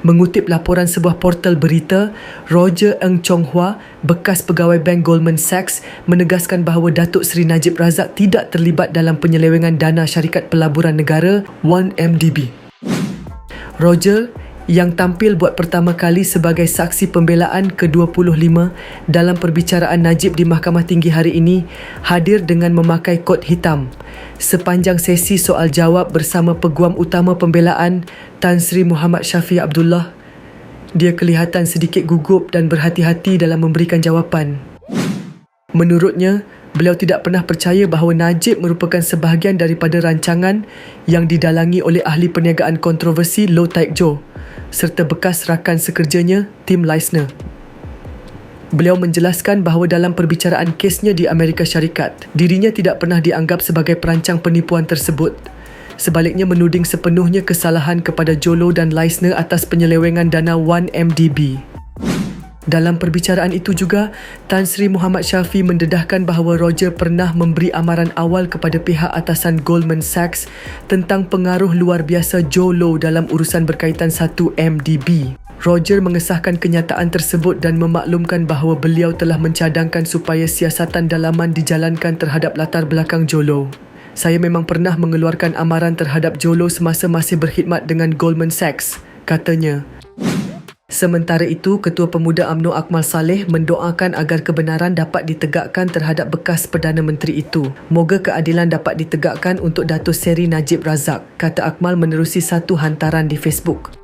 Mengutip laporan sebuah portal berita, Roger Eng Chong Hua, bekas pegawai bank Goldman Sachs, menegaskan bahawa Datuk Seri Najib Razak tidak terlibat dalam penyelewengan dana syarikat pelaburan negara 1MDB. Roger yang tampil buat pertama kali sebagai saksi pembelaan ke-25 dalam perbicaraan Najib di Mahkamah Tinggi hari ini hadir dengan memakai kot hitam. Sepanjang sesi soal jawab bersama peguam utama pembelaan Tan Sri Muhammad Syafi Abdullah, dia kelihatan sedikit gugup dan berhati-hati dalam memberikan jawapan. Menurutnya, beliau tidak pernah percaya bahawa Najib merupakan sebahagian daripada rancangan yang didalangi oleh ahli perniagaan kontroversi Low Taek Joe serta bekas rakan sekerjanya Tim Leisner. Beliau menjelaskan bahawa dalam perbicaraan kesnya di Amerika Syarikat, dirinya tidak pernah dianggap sebagai perancang penipuan tersebut. Sebaliknya menuding sepenuhnya kesalahan kepada Jolo dan Leisner atas penyelewengan dana 1MDB. Dalam perbicaraan itu juga, Tan Sri Muhammad Syafi mendedahkan bahawa Roger pernah memberi amaran awal kepada pihak atasan Goldman Sachs tentang pengaruh luar biasa Joe Low dalam urusan berkaitan 1MDB. Roger mengesahkan kenyataan tersebut dan memaklumkan bahawa beliau telah mencadangkan supaya siasatan dalaman dijalankan terhadap latar belakang Jolo. Saya memang pernah mengeluarkan amaran terhadap Jolo semasa masih berkhidmat dengan Goldman Sachs, katanya. Sementara itu, Ketua Pemuda AMNO Akmal Saleh mendoakan agar kebenaran dapat ditegakkan terhadap bekas Perdana Menteri itu. Moga keadilan dapat ditegakkan untuk Datuk Seri Najib Razak, kata Akmal menerusi satu hantaran di Facebook.